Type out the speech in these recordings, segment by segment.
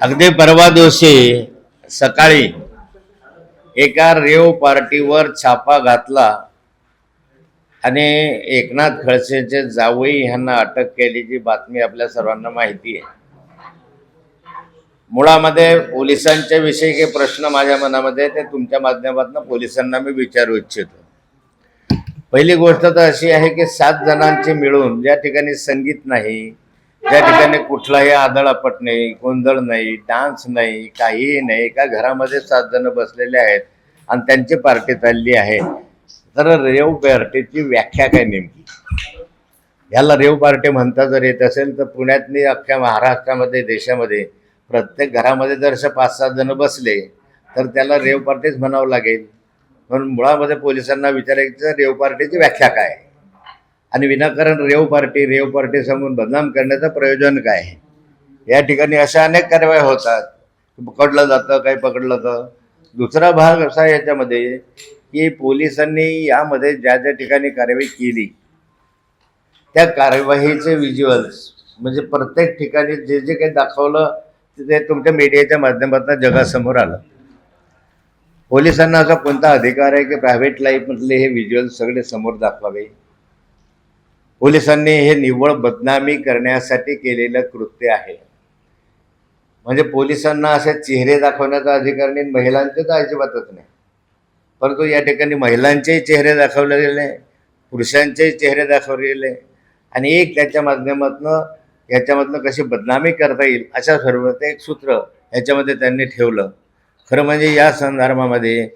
अगदी परवा दिवशी सकाळी एका रेव पार्टीवर छापा घातला आणि एकनाथ खडसेचे जावई ह्यांना अटक केल्याची बातमी आपल्या सर्वांना माहिती आहे. मुळामध्ये पोलिसांच्या विषयी काही प्रश्न माझ्या मनामध्ये ते तुमच्या माध्यमातून पोलिसांना मी विचारू इच्छितो. पहिली गोष्ट तर अशी आहे की सात जणांची मिळून ज्या ठिकाणी संगीत नाही ज्या ठिकाणी कुठलाही आदळापट नाही गोंधळ नाही डान्स नाही काहीही नाही. एका घरामध्ये सात जण बसलेले आहेत आणि त्यांची पार्टी चालली आहे. तर रेव पार्टीची व्याख्या काय नेमकी? ह्याला रेव पार्टी म्हणता जर येत असेल तर पुण्यातनी अख्ख्या महाराष्ट्रामध्ये देशामध्ये प्रत्येक घरामध्ये जर असे पाच सात जण बसले तर त्याला रेव पार्टीच म्हणावं लागेल. म्हणून मुळामध्ये पोलिसांना विचारायचं रेव पार्टीची व्याख्या काय आहे? आणि विनाकारण रेव पार्टी रेव पार्टी सांगून बदनाम करण्याचं प्रयोजन काय आहे? या ठिकाणी अशा अनेक कारवाया होतात. पकडलं जातं काही पकडलं जातं. दुसरा भाग असा याच्यामध्ये की पोलिसांनी यामध्ये ज्या ज्या ठिकाणी कारवाई केली त्या कार्यवाहीचे व्हिज्युअल्स म्हणजे प्रत्येक ठिकाणी जे जे काही दाखवलं ते तुमच्या मीडियाच्या माध्यमातून जगासमोर आलं. पोलिसांना असा कोणता अधिकार आहे की प्रायव्हेट लाईफमधले हे व्हिज्युअल सगळे समोर दाखवावे? पोलिसांनी हे निव्वळ बदनामी करण्यासाठी केलेलं कृत्य आहे. म्हणजे पोलिसांना असे चेहरे दाखवण्याचा अधिकार नाही महिलांचे तर अजिबातच नाही. परंतु या ठिकाणी महिलांचेही चेहरे दाखवले गेले पुरुषांचेही चेहरे दाखवले गेले आणि एक त्याच्या माध्यमातनं याच्यामधनं कशी बदनामी करता येईल अशा सर्व ते एक सूत्र ह्याच्यामध्ये त्यांनी ठेवलं. खरं म्हणजे या संदर्भामध्ये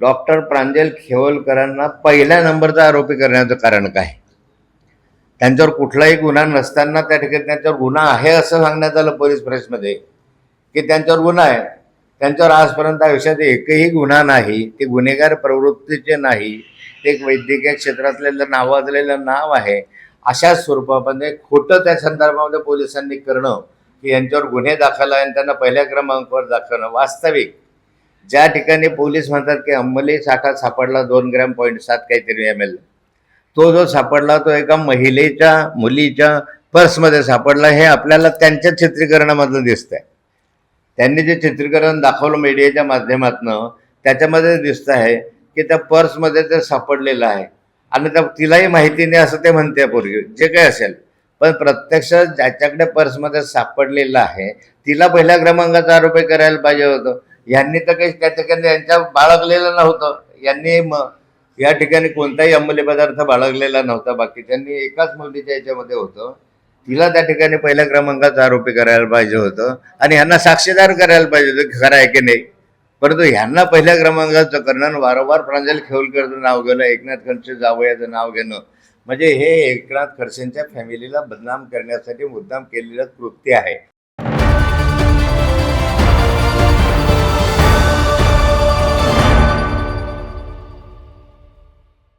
डॉक्टर प्रांजल खेवलकरांना पहिल्या नंबरचा आरोपी करण्याचं कारण काय? त्यांच्यावर कुठलाही गुन्हा नसताना त्या ठिकाणी त्यांच्यावर गुन्हा आहे असं सांगण्यात आलं पोलीस प्रेसमध्ये की त्यांच्यावर गुन्हा आहे. त्यांच्यावर आजपर्यंत आयुष्यात एकही गुन्हा नाही ते गुन्हेगार प्रवृत्तीचे नाही ते एक वैद्यकीय क्षेत्रातलेलं नावाजलेलं नाव आहे. अशा स्वरूपामध्ये खोटं त्या संदर्भामध्ये पोलिसांनी करणं की यांच्यावर गुन्हे दाखल आहे आणि त्यांना पहिल्या क्रमांकावर दाखवणं वास्तविक. ज्या ठिकाणी पोलीस म्हणतात की अंमली साठा सापडला दोन ग्रॅम पॉईंट सात काहीतरी एम एल तो जो सापडला तो एका महिलेच्या मुलीच्या पर्समध्ये सापडला. हे आपल्याला त्यांच्या चित्रीकरणामधलं आहे त्यांनी जे चित्रीकरण दाखवलं मीडियाच्या माध्यमातनं त्याच्यामध्ये दिसतं आहे की त्या पर्समध्ये ते सापडलेलं आहे. आणि त्या तिलाही माहिती नाही असं ते म्हणते पूर्वी जे काही असेल. पण प्रत्यक्ष ज्याच्याकडे पर्समध्ये सापडलेलं आहे तिला पहिल्या क्रमांकाचा आरोपी करायला पाहिजे होतं. यांनी तर काही त्या ठिकाणी यांच्या बाळगलेलं नव्हतं. यांनी म या ठिकाणी कोणताही अंमली पदार्थ बाळगलेला नव्हता. बाकी त्यांनी एकाच मुलीच्या याच्यामध्ये होतं. तिला त्या ठिकाणी पहिल्या क्रमांकाचा आरोपी करायला पाहिजे होतं. आणि ह्यांना साक्षीदार करायला पाहिजे होतं खरं आहे की नाही. परंतु ह्यांना पहिल्या क्रमांकाचं करणं वारंवार प्रांजल खेवलकरचं नाव घेणं एकनाथ खडसे जावयाचं नाव घेणं म्हणजे हे एकनाथ खडसेंच्या फॅमिलीला बदनाम करण्यासाठी मुद्दाम केलेलं कृत्य आहे.